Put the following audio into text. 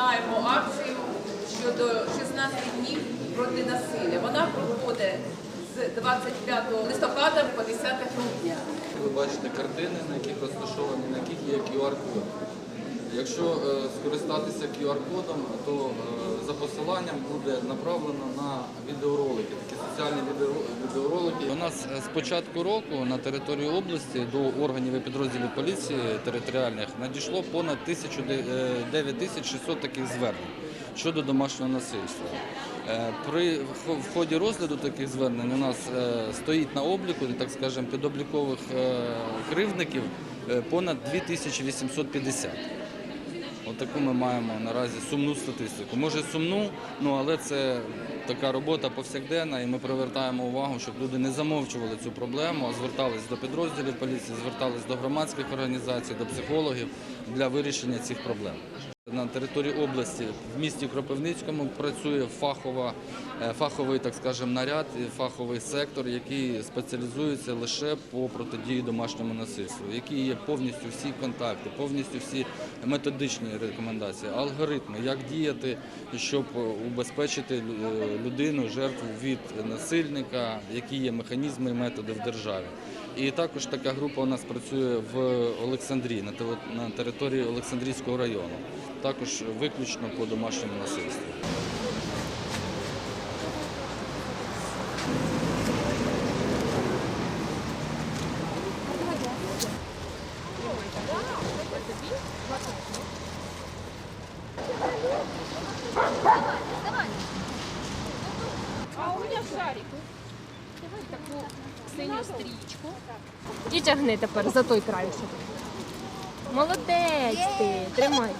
починаємо акцію щодо 16 днів проти насилля. Вона проходить з 25 листопада по 10 грудня. Ви бачите картини, на яких розташовані, на яких є QR-код. Якщо е, скористатися QR-кодом, то е, за посиланням буде направлено на відеоролики, такі соціальні відео- відеоролики. У нас е, з початку року на території області до органів і підрозділів поліції територіальних надійшло понад 1000, де- е, 9600 таких звернень щодо домашнього насильства. Е, При в ході розгляду таких звернень у нас стоїть на обліку, так скажемо, підоблікових кривдників понад 2850. Отаку ми маємо наразі сумну статистику. Може сумну, ну але це така робота повсякденна, і ми привертаємо увагу, щоб люди не замовчували цю проблему, а звертались до підрозділів поліції, звертались до громадських організацій, до психологів для вирішення цих проблем. На території області в місті Кропивницькому працює фахова, е, фаховий, так скажемо, наряд, фаховий сектор, який спеціалізується лише по протидії домашньому насильству, які є повністю всі контакти, повністю всі методичні рекомендації, алгоритми, як діяти, щоб убезпечити людину, жертву від насильника, які є механізми і методи в державі. І також така група у нас працює в Олександрії на території Олександрійського району, також виключно по домашньому насильству. А у меня шарик. Таку синю стрічку. І тягни тепер за той краєшок. Молодець ти, тримайся.